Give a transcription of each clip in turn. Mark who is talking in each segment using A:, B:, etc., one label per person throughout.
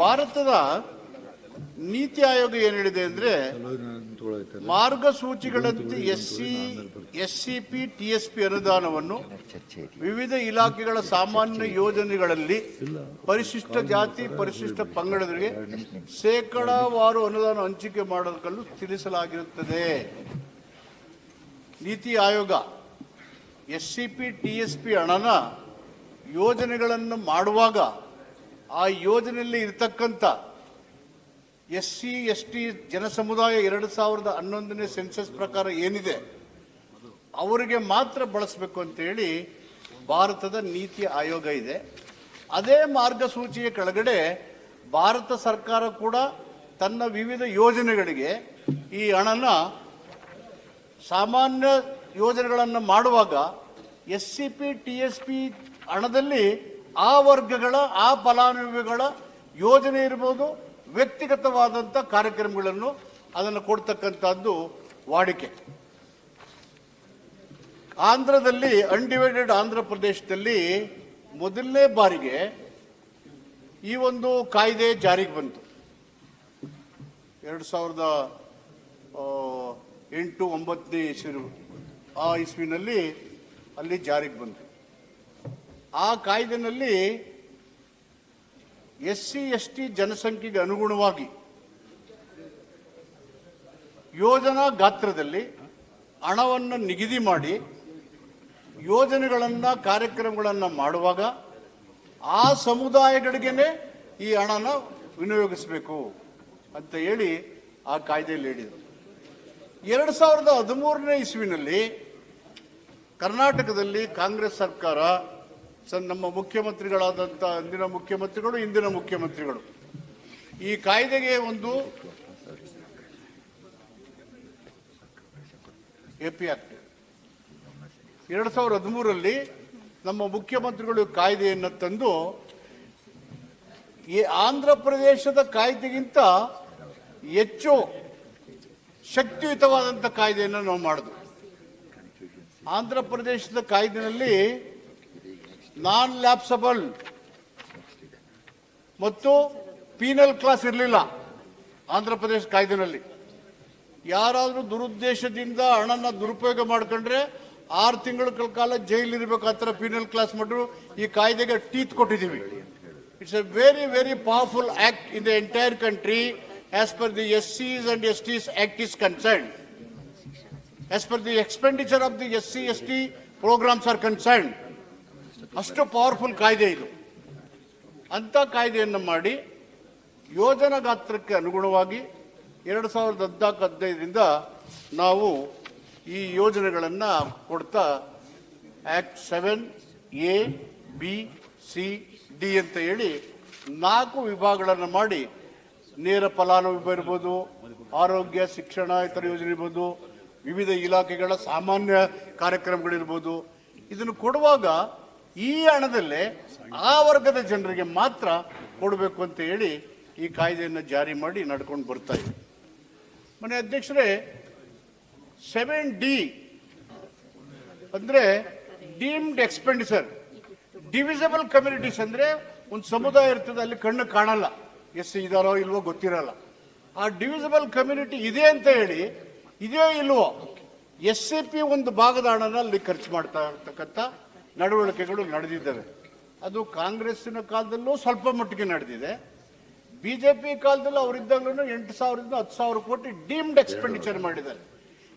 A: ಭಾರತದ ನೀತಿ ಆಯೋಗ ಏನ್ ಹೇಳಿದೆ ಅಂದ್ರೆ ಮಾರ್ಗಸೂಚಿಗಳಂತೆ S C S C P T S P ಅನುದಾನವನ್ನು ವಿವಿಧ ಇಲಾಖೆಗಳ ಸಾಮಾನ್ಯ ಯೋಜನೆಗಳಲ್ಲಿ ಪರಿಶಿಷ್ಟ ಜಾತಿ, ಪರಿಶಿಷ್ಟ ಪಂಗಡಗಳಿಗೆ ಶೇಕಡಾವಾರು ಅನುದಾನ ಹಂಚಿಕೆ ಮಾಡೋದಕ್ಕಲ್ಲೂ ತಿಳಿಸಲಾಗಿರುತ್ತದೆ. NITI Aayog S C P T S P ಹಣನ ಯೋಜನೆಗಳನ್ನು ಮಾಡುವಾಗ ಆ ಯೋಜನೆಯಲ್ಲಿ ಇರತಕ್ಕಂಥ ಎಸ್ ಸಿ ಎಸ್ ಟಿ ಜನಸಮುದಾಯ ಎರಡು ಸಾವಿರದ ಹನ್ನೊಂದನೇ ಸೆನ್ಸಸ್ ಪ್ರಕಾರ ಏನಿದೆ, ಅವರಿಗೆ ಮಾತ್ರ ಬಳಸಬೇಕು ಅಂತೇಳಿ ಭಾರತದ ನೀತಿ ಆಯೋಗ ಇದೆ. ಅದೇ ಮಾರ್ಗಸೂಚಿಯ ಕೆಳಗಡೆ ಭಾರತ ಸರ್ಕಾರ ಕೂಡ ತನ್ನ ವಿವಿಧ ಯೋಜನೆಗಳಿಗೆ ಈ ಹಣನ ಸಾಮಾನ್ಯ ಯೋಜನೆಗಳನ್ನು ಮಾಡುವಾಗ S C P, T S P ಹಣದಲ್ಲಿ ಆ ವರ್ಗಗಳ, ಆ ಫಲಾನುಭವಿಗಳ ಯೋಜನೆ ಇರ್ಬೋದು ವ್ಯಕ್ತಿಗತವಾದಂಥ ಕಾರ್ಯಕ್ರಮಗಳನ್ನು ಅದನ್ನು ಕೊಡ್ತಕ್ಕಂಥದ್ದು ವಾಡಿಕೆ. ಆಂಧ್ರದಲ್ಲಿ ಅನ್ಡಿವೈಡೆಡ್ ಆಂಧ್ರ ಪ್ರದೇಶದಲ್ಲಿ ಮೊದಲನೇ ಬಾರಿಗೆ ಈ ಒಂದು ಕಾಯ್ದೆ ಜಾರಿಗೆ ಬಂತು. ಎರಡು ಸಾವಿರದ ಎಂಟು, ಒಂಬತ್ತನೇ ಇಸ್ವಿ ಆ ಇಸ್ವಿನಲ್ಲಿ ಅಲ್ಲಿ ಜಾರಿಗೆ ಬಂತು. ಆ ಕಾಯ್ದೆನಲ್ಲಿ ಎಸ್ ಸಿ ಎಸ್ ಟಿ ಜನಸಂಖ್ಯೆಗೆ ಅನುಗುಣವಾಗಿ ಯೋಜನಾ ಗಾತ್ರದಲ್ಲಿ ಹಣವನ್ನು ನಿಗದಿ ಮಾಡಿ ಯೋಜನೆಗಳನ್ನು, ಕಾರ್ಯಕ್ರಮಗಳನ್ನು ಮಾಡುವಾಗ ಆ ಸಮುದಾಯಗಳಿಗೇನೆ ಈ ಹಣನ ವಿನಿಯೋಗಿಸಬೇಕು ಅಂತ ಹೇಳಿ ಆ ಕಾಯ್ದೆಯಲ್ಲಿ ಹೇಳಿದರು. ಎರಡು ಸಾವಿರದ ಹದಿಮೂರನೇ ಇಸ್ವಿನಲ್ಲಿ ಕರ್ನಾಟಕದಲ್ಲಿ ಕಾಂಗ್ರೆಸ್ ಸರ್ಕಾರ ಸ ನಮ್ಮ ಮುಖ್ಯಮಂತ್ರಿಗಳಾದಂಥ ಅಂದಿನ ಮುಖ್ಯಮಂತ್ರಿಗಳು, ಇಂದಿನ ಮುಖ್ಯಮಂತ್ರಿಗಳು. ಈ ಕಾಯ್ದೆಗೆ ಒಂದು ಎಪಿ ಆಕ್ಟ್ ಎರಡು ಸಾವಿರದ ಹದಿಮೂರರಲ್ಲಿ ನಮ್ಮ ಮುಖ್ಯಮಂತ್ರಿಗಳು ಕಾಯ್ದೆಯನ್ನು ತಂದು, ಈ ಆಂಧ್ರ ಪ್ರದೇಶದ ಕಾಯ್ದೆಗಿಂತ ಹೆಚ್ಚು ಶಕ್ತಿಯುತವಾದಂಥ ಕಾಯ್ದೆಯನ್ನು ನಾವು ಮಾಡಿದ್ವಿ. ಆಂಧ್ರ ಪ್ರದೇಶದ ಕಾಯ್ದೆನಲ್ಲಿ ನಾನ್ ಲ್ಯಾಪ್ಸಬಲ್ ಮತ್ತು ಪೀನಲ್ ಕ್ಲಾಸ್ ಇರಲಿಲ್ಲ ಆಂಧ್ರ ಪ್ರದೇಶ ಕಾಯ್ದೆನಲ್ಲಿ. ಯಾರಾದರೂ ದುರುದ್ದೇಶದಿಂದ ಹಣನ ದುರುಪಯೋಗ ಮಾಡ್ಕೊಂಡ್ರೆ ಆರು ತಿಂಗಳ ಕಾಲ ಜೈಲ್ ಇರಬೇಕು ಆ ಥರ ಪೀನಲ್ ಕ್ಲಾಸ್ ಮಾಡಿದ್ರು ಈ ಕಾಯ್ದೆಗೆ ಟೀತ್ ಕೊಟ್ಟಿದ್ದೀವಿ. It's a very very powerful act in the entire country as per the S Cs and S Ts act is concern as per the expenditure of the S C S T programs are concern ಅಷ್ಟು powerful ಕಾಯ್ದೆ ಇದು. ಅಂತ ಕಾಯ್ದೆಯನ್ನು ಮಾಡಿ ಯೋಜನಾ ಗಾತ್ರಕ್ಕೆ ಅನುಗುಣವಾಗಿ ಎರಡು ಸಾವಿರದ ಹದಿನಾಲ್ಕು ಹದಿನೈದರಿಂದ ನಾವು ಈ ಯೋಜನೆಗಳನ್ನು ಕೊಡ್ತಾ act seven A B C D ಅಂತ ಹೇಳಿ ನಾಲ್ಕು ವಿಭಾಗಗಳನ್ನು ಮಾಡಿ ನೇರ ಫಲಾನುಭವಿ ಇರ್ಬೋದು, ಆರೋಗ್ಯ, ಶಿಕ್ಷಣ, ಇತರ ಯೋಜನೆ ಇರ್ಬೋದು, ವಿವಿಧ ಇಲಾಖೆಗಳ ಸಾಮಾನ್ಯ ಕಾರ್ಯಕ್ರಮಗಳಿರ್ಬೋದು. ಇದನ್ನು ಕೊಡುವಾಗ ಈ ಹಣದಲ್ಲೇ ಆ ವರ್ಗದ ಜನರಿಗೆ ಮಾತ್ರ ಕೊಡಬೇಕು ಅಂತ ಹೇಳಿ ಈ ಕಾಯ್ದೆಯನ್ನು ಜಾರಿ ಮಾಡಿ ನಡ್ಕೊಂಡು ಬರ್ತಾ ಇದೆ. ಮನೆ ಅಧ್ಯಕ್ಷರೇ ಸೆವೆನ್ ಡಿ ಅಂದರೆ ಡೀಮ್ಡ್ ಎಕ್ಸ್ಪೆಂಡಿಚರ್ ಡಿವಿಸಬಲ್ ಕಮ್ಯುನಿಟೀಸ್ ಅಂದರೆ ಒಂದು ಸಮುದಾಯ ಇರ್ತದೆ, ಅಲ್ಲಿ ಕಣ್ಣು ಕಾಣಲ್ಲ. ಎಸ್ ಇದಾರೋ ಇಲ್ವೋ ಗೊತ್ತಿರಲ್ಲ. ಆ ಡಿವಿಸಬಲ್ ಕಮ್ಯುನಿಟಿ ಇದೆ ಅಂತ ಹೇಳಿ, ಇದೆಯೋ ಇಲ್ವೋ, ಎಸ್ ಸಿ ಪಿ ಒಂದು ಭಾಗದ ಹಣನ ಅಲ್ಲಿ ಖರ್ಚು ಮಾಡ್ತಾ ಇರ್ತಕ್ಕಂಥ ನಡವಳಿಕೆಗಳು ನಡೆದಿದ್ದಾವೆ. ಅದು ಕಾಂಗ್ರೆಸ್ಸಿನ ಕಾಲದಲ್ಲೂ ಸ್ವಲ್ಪ ಮಟ್ಟಿಗೆ ನಡೆದಿದೆ. ಬಿ ಜೆ ಪಿ ಕಾಲದಲ್ಲೂ ಅವರಿದ್ದಾಗಲೂ ಎಂಟು ಸಾವಿರದಿಂದ ಹತ್ತು ಸಾವಿರ ಕೋಟಿ ಡೀಮ್ಡ್ ಎಕ್ಸ್ಪೆಂಡಿಚರ್ ಮಾಡಿದ್ದಾರೆ.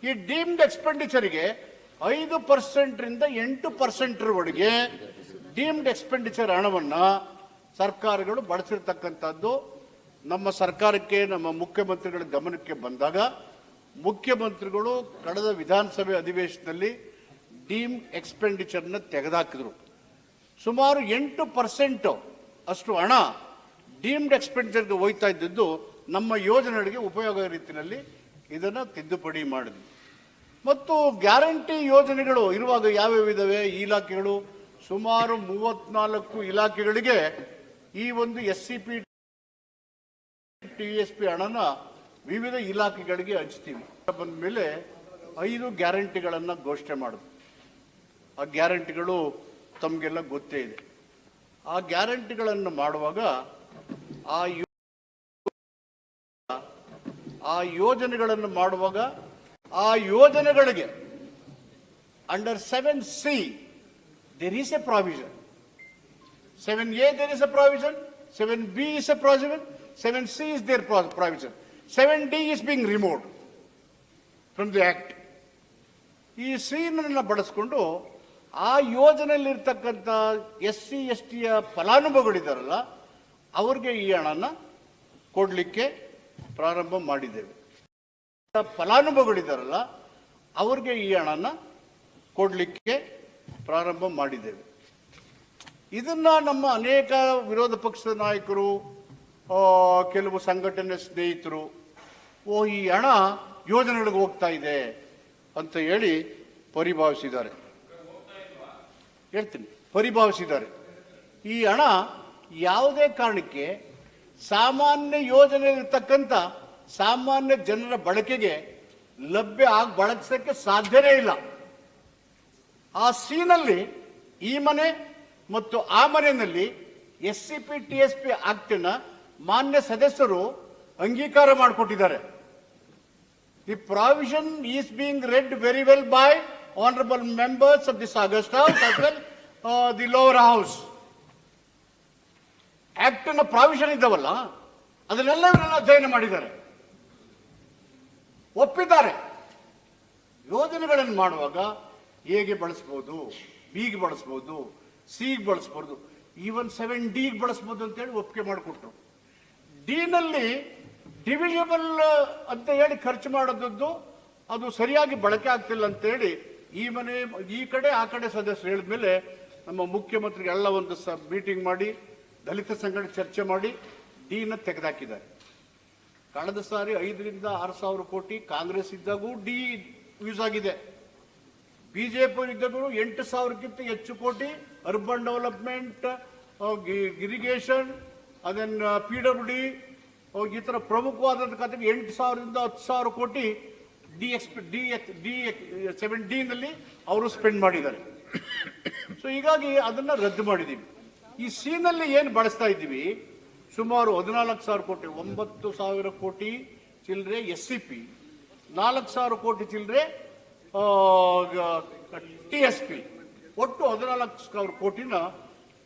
A: ಈ ಡೀಮ್ಡ್ ಎಕ್ಸ್ಪೆಂಡಿಚರ್ಗೆ ಐದು ಪರ್ಸೆಂಟ್ರಿಂದ ಎಂಟು ಪರ್ಸೆಂಟ್ರವರೆಗೆ ಡೀಮ್ಡ್ ಎಕ್ಸ್ಪೆಂಡಿಚರ್ ಹಣವನ್ನ ಸರ್ಕಾರಗಳು ಬಳಸಿರ್ತಕ್ಕಂಥದ್ದು. ನಮ್ಮ ಸರ್ಕಾರಕ್ಕೆ, ನಮ್ಮ ಮುಖ್ಯಮಂತ್ರಿಗಳ ಗಮನಕ್ಕೆ ಬಂದಾಗ ಮುಖ್ಯಮಂತ್ರಿಗಳು ಕಳೆದ ವಿಧಾನಸಭೆ ಅಧಿವೇಶನದಲ್ಲಿ ಡೀಮ್ ಎಕ್ಸ್ಪೆಂಡಿಚರ್ನ ತೆಗೆದಾಕಿದ್ರು. ಸುಮಾರು ಎಂಟು ಪರ್ಸೆಂಟ್ ಅಷ್ಟು ಹಣ ಡೀಮ್ಡ್ ಎಕ್ಸ್ಪೆಂಡಿಚರ್ಗೆ ಹೋಯ್ತಾ ಇದ್ದಿದ್ದು ನಮ್ಮ ಯೋಜನೆಗಳಿಗೆ ಉಪಯೋಗ ರೀತಿಯಲ್ಲಿ ಇದನ್ನು ತಿದ್ದುಪಡಿ ಮಾಡಿದ್ವಿ. ಮತ್ತು ಗ್ಯಾರಂಟಿ ಯೋಜನೆಗಳು ಇರುವಾಗ ಯಾವ್ಯಾವ ಇದಾವೆ? ಈ ಇಲಾಖೆಗಳು ಸುಮಾರು ಮೂವತ್ನಾಲ್ಕು ಇಲಾಖೆಗಳಿಗೆ ಈ ಒಂದು S C P, T S P ಹಣನ ವಿವಿಧ ಇಲಾಖೆಗಳಿಗೆ ಹಂಚ್ತೀವಿ. ಬಂದ ಮೇಲೆ ಐದು ಗ್ಯಾರಂಟಿಗಳನ್ನು ಘೋಷಣೆ ಮಾಡಿದ್ವಿ. ಆ ಗ್ಯಾರಂಟಿಗಳು ತಮಗೆಲ್ಲ ಗೊತ್ತೇ ಇದೆ. ಆ ಗ್ಯಾರಂಟಿಗಳನ್ನು ಮಾಡುವಾಗ ಆ ಆ ಯೋಜನೆಗಳನ್ನು ಮಾಡುವಾಗ ಆ ಯೋಜನೆಗಳಿಗೆ under seven C there is a provision seven A there is a provision seven B is a provision seven C is there provision seven D is being removed from the act ಈ ಸೀನನ್ನು ಬಳಸ್ಕೊಂಡು ಆ ಯೋಜನೆಯಲ್ಲಿರ್ತಕ್ಕಂಥ S C S ಟಿಯ ಫಲಾನುಭವಿಗಳಿದ್ದಾರಲ್ಲ, ಅವ್ರಿಗೆ ಈ ಹಣನ ಕೊಡಲಿಕ್ಕೆ ಪ್ರಾರಂಭ ಮಾಡಿದ್ದೇವೆ. ಫಲಾನುಭವಿಗಳಿದ್ದಾರಲ್ಲ, ಅವ್ರಿಗೆ ಈ ಹಣನ ಕೊಡಲಿಕ್ಕೆ ಪ್ರಾರಂಭ ಮಾಡಿದ್ದೇವೆ. ಇದನ್ನು ನಮ್ಮ ಅನೇಕ ವಿರೋಧ ಪಕ್ಷದ ನಾಯಕರು ಕೆಲವು ಸಂಘಟನೆ ಸ್ನೇಹಿತರು, ಓ, ಈ ಹಣ ಯೋಜನೆಗಳಿಗೆ ಹೋಗ್ತಾ ಇದೆ ಅಂತ ಹೇಳಿ ಪರಿಭಾವಿಸಿದ್ದಾರೆ. ಹೇಳ್ತೀನಿ. ಪರಿಭಾವಿಸಿದ್ದಾರೆ. ಈ ಹಣ ಯಾವುದೇ ಕಾರಣಕ್ಕೆ ಸಾಮಾನ್ಯ ಯೋಜನೆಯಲ್ಲಿರ್ತಕ್ಕಂಥ ಸಾಮಾನ್ಯ ಜನರ ಬಳಕೆಗೆ ಲಭ್ಯ ಆಗಿ ಬಳಸಕ್ಕೆ ಸಾಧ್ಯನೇ ಇಲ್ಲ. ಆ ಸೀನಲ್ಲಿ ಈ ಮನೆ ಮತ್ತು ಆ ಮನೆಯಲ್ಲಿ S C P T S P ಆಕ್ಟಿನ ಮಾನ್ಯ ಸದಸ್ಯರು ಅಂಗೀಕಾರ ಮಾಡಿಕೊಟ್ಟಿದ್ದಾರೆ. The provision is being read very well by honourable members of this august house as well the lower house ಆಕ್ಟ್ನ provision ಇದ್ದಾವಲ್ಲ ಅದನ್ನೆಲ್ಲ ಇವರೆಲ್ಲ ಅಧ್ಯಯನ ಮಾಡಿದ್ದಾರೆ. ಒಪ್ಪಿದ್ದಾರೆ. ಯೋಜನೆಗಳನ್ನು ಮಾಡುವಾಗ ಎಗೆ ಬಳಸ್ಬೋದು, ಬಿಗೆ ಬಳಸ್ಬೋದು, ಸಿಗೆ ಬಳಸ್ಬೋದು ಈವನ್ ಸೆವೆನ್ ಡಿಗೆ ಬಳಸ್ಬೋದು ಅಂತೇಳಿ ಒಪ್ಪಿಗೆ ಮಾಡಿಕೊಟ್ರು. ಡಿನಲ್ಲಿ ಡಿವಿಷಬಲ್ ಅಂತ ಹೇಳಿ ಖರ್ಚು ಮಾಡೋದದ್ದು ಅದು ಸರಿಯಾಗಿ ಬಳಕೆ ಆಗ್ತಿಲ್ಲ ಅಂತೇಳಿ ಈ ಮನೆ, ಈ ಕಡೆ, ಆ ಕಡೆ ಸದಸ್ಯರು ಹೇಳಿದ್ಮೇಲೆ ನಮ್ಮ ಮುಖ್ಯಮಂತ್ರಿಗೆ ಎಲ್ಲ ಒಂದು ಸ ಮೀಟಿಂಗ್ ಮಾಡಿ, ದಲಿತ ಸಂಘಟನೆ ಚರ್ಚೆ ಮಾಡಿ ಡಿನ ತೆಗೆದಾಕಿದ್ದಾರೆ. ಕಳೆದ ಸಾರಿ ಐದರಿಂದ ಆರು ಸಾವಿರ ಕೋಟಿ ಕಾಂಗ್ರೆಸ್ ಇದ್ದಾಗೂ ಡಿ ಯೂಸ್ ಆಗಿದೆ. ಬಿಜೆಪಿ ಇದ್ದಾಗೂ ಎಂಟು ಸಾವಿರಕ್ಕಿಂತ ಹೆಚ್ಚು ಕೋಟಿ ಅರ್ಬನ್ ಡೆವಲಪ್ಮೆಂಟ್ ಇರಿಗೇಷನ್ ಅದನ್ನು ಪಿ ಡಬ್ಲ್ಯೂ ಡಿ ಈ ಥರ ಪ್ರಮುಖವಾದಂಥ ಖಾತೆಗೆ ಎಂಟು ಸಾವಿರದಿಂದ ಹತ್ತು ಸಾವಿರ ಕೋಟಿ D X D D seven ಡಿನಲ್ಲಿ ಅವರು ಸ್ಪೆಂಡ್ ಮಾಡಿದ್ದಾರೆ. ಸೊ ಹೀಗಾಗಿ ಅದನ್ನ ರದ್ದು ಮಾಡಿದ್ದೀವಿ ಈ ಸೀನಲ್ಲಿ ಏನು ಬಳಸ್ತಾ ಇದ್ದೀವಿ? ಸುಮಾರು ಹದಿನಾಲ್ಕು ಸಾವಿರ ಕೋಟಿ, ಒಂಬತ್ತು ಸಾವಿರ ಕೋಟಿ ಚಿಲ್ಲರೆ ಎಸ್ ಸಿ ಪಿ ನಾಲ್ಕು ಸಾವಿರ ಕೋಟಿ ಚಿಲ್ಲರೆ ಟಿ ಎಸ್ ಪಿ ಒಟ್ಟು ಹದಿನಾಲ್ಕು ಸಾವಿರ ಕೋಟಿನ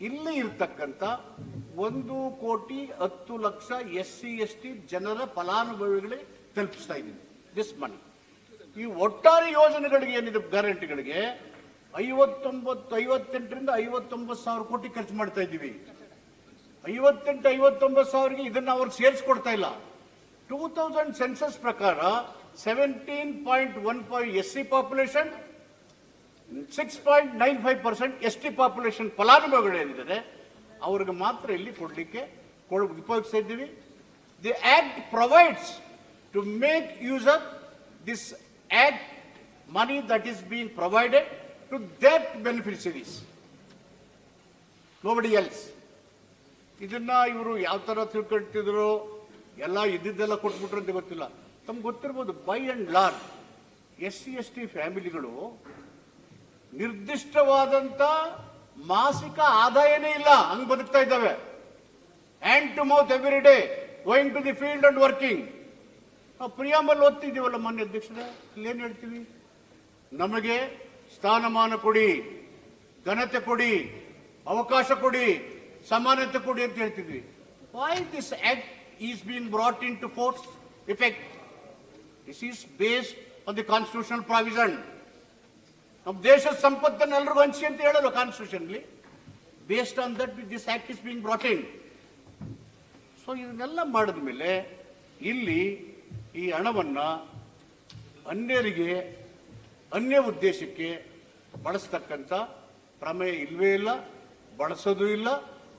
A: ಇಲ್ಲಿ ಇರ್ತಕ್ಕಂಥ ಒಂದು ಕೋಟಿ ಹತ್ತು lakh S C S T ಜನರ ಫಲಾನುಭವಿಗಳಿಗೆ ತಲುಪಿಸ್ತಾ ಇದ್ದೀವಿ. ದಿಸ್ ಮನಿ ಈ ಒಟ್ಟಾರೆ ಯೋಜನೆಗಳಿಗೆ ಏನಿದೆ ಗ್ಯಾರಂಟಿಗಳಿಗೆ ಐವತ್ತೊಂಬತ್ತು, ಐವತ್ತೆಂಟರಿಂದ ಐವತ್ತೊಂಬತ್ತು ಸಾವಿರ ಕೋಟಿ ಖರ್ಚು ಮಾಡ್ತಾ ಇದ್ದೀವಿ. ಐವತ್ತೆಂಟು, ಐವತ್ತೊಂಬತ್ತು ಸಾವಿರಗೆ ಇದನ್ನ ಅವ್ರಿಗೆ ಸೇರಿಸ್ಕೊಡ್ತಾ ಇಲ್ಲ. ಟೂ ತೌಸಂಡ್ ಸೆನ್ಸಸ್ ಪ್ರಕಾರ seventeen point one five S C population six point nine five percent S T population ಫಲಾನುಭವಿಗಳು ಏನಿದ್ದಾರೆ, ಅವ್ರಿಗೆ ಮಾತ್ರ ಇಲ್ಲಿ ಕೊಡಲಿಕ್ಕೆ ಕೊಡ, ಉಪಯೋಗಿಸ್ತಾ ಇದ್ದೀವಿ. The act provides to make use of this act money that is being provided to that beneficiaries. Nobody else ಇದನ್ನ ಇವರು ಯಾವ ಥರ ತಿಳ್ಕೊಳ್ತಿದ್ರು? ಎಲ್ಲ ಇದ್ದಿದ್ದೆಲ್ಲ ಕೊಟ್ಬಿಟ್ರು ಅಂತ ಗೊತ್ತಿಲ್ಲ. ತಮ್ಗೆ ಗೊತ್ತಿರ್ಬೋದು by and large S C, S T ಫ್ಯಾಮಿಲಿಗಳು ನಿರ್ದಿಷ್ಟವಾದಂಥ ಮಾಸಿಕ ಆದಾಯನೇ ಇಲ್ಲ. ಹಂಗ್ ಬದುಕ್ತಾ ಇದ್ದಾವೆ. Hand to mouth every day going to the field and working ನಾವು ಪ್ರಿಯಾಂಬಲ್ ಓದ್ತಿದ್ದೀವಲ್ಲ ಮಾನ್ಯ ಅಧ್ಯಕ್ಷರೇ, ಇಲ್ಲೇನು ಹೇಳ್ತೀವಿ? ನಮಗೆ ಸ್ಥಾನಮಾನ ಕೊಡಿ, ಘನತೆ ಕೊಡಿ, ಅವಕಾಶ ಕೊಡಿ, ಸಮಾನತೆ ಕೊಡಿ ಅಂತ ಹೇಳ್ತಿದ್ವಿ. Why this act is been brought in to force effect this is based on the constitution provision ನಮ್ಮ ದೇಶದ ಸಂಪತ್ತನ್ನು ಎಲ್ರಿಗೂ ಹಂಚಿ ಅಂತ ಹೇಳಲ್ಲ constitutionally based on that this act is being brought in so ಇದನ್ನೆಲ್ಲ ಮಾಡಿದ ಮೇಲೆ ಇಲ್ಲಿ ಈ ಹಣವನ್ನ ಅನ್ಯರಿಗೆ, ಅನ್ಯ ಉದ್ದೇಶಕ್ಕೆ ಬಳಸ್ತಕ್ಕಂಥ ಪ್ರಮೇಯ ಇಲ್ಲವೇ ಇಲ್ಲ, ಬಳಸೋದು ಇಲ್ಲ,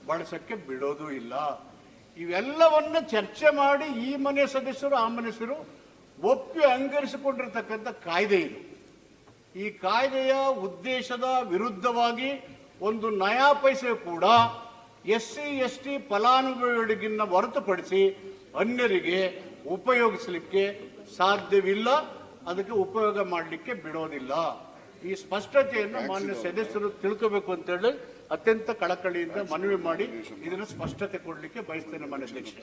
A: ಬಳಸಕ್ಕೆ ಬಿಡೋದು ಇಲ್ಲ. ಇವೆಲ್ಲವನ್ನ ಚರ್ಚೆ ಮಾಡಿ ಈ ಮನೆ ಸದಸ್ಯರು, ಆ ಮನಸ್ಸರು ಒಪ್ಪಿ ಅಂಗರಿಸಿಕೊಂಡಿರ್ತಕ್ಕಂಥ ಕಾಯ್ದೆ ಇದು. ಈ ಕಾಯ್ದೆಯ ಉದ್ದೇಶದ ವಿರುದ್ಧವಾಗಿ ಒಂದು ನಯಾ ಪೈಸೆ ಕೂಡ ಎಸ್ ಸಿ ಎಸ್ ಟಿ ಫಲಾನುಭವಿಗಳಿಗಿನ್ನ ಹೊರತುಪಡಿಸಿ ಅನ್ಯರಿಗೆ ಉಪಯೋಗಿಸಲಿಕ್ಕೆ ಸಾಧ್ಯವಿಲ್ಲ ಅದಕ್ಕೆ ಉಪಯೋಗ ಮಾಡಲಿಕ್ಕೆ ಬಿಡೋದಿಲ್ಲ. ಈ ಸ್ಪಷ್ಟತೆಯನ್ನು ಮಾನ್ಯ ಸದಸ್ಯರು ತಿಳ್ಕೋಬೇಕು ಅಂತ ಹೇಳಿ ಅತ್ಯಂತ ಕಳಕಳಿಯಿಂದ ಮನವಿ ಮಾಡಿ ಇದನ್ನು ಸ್ಪಷ್ಟತೆ ಕೊಡಲಿಕ್ಕೆ ಬಯಸ್ತೇನೆ ಮಾನ್ಯ ಅಧ್ಯಕ್ಷ.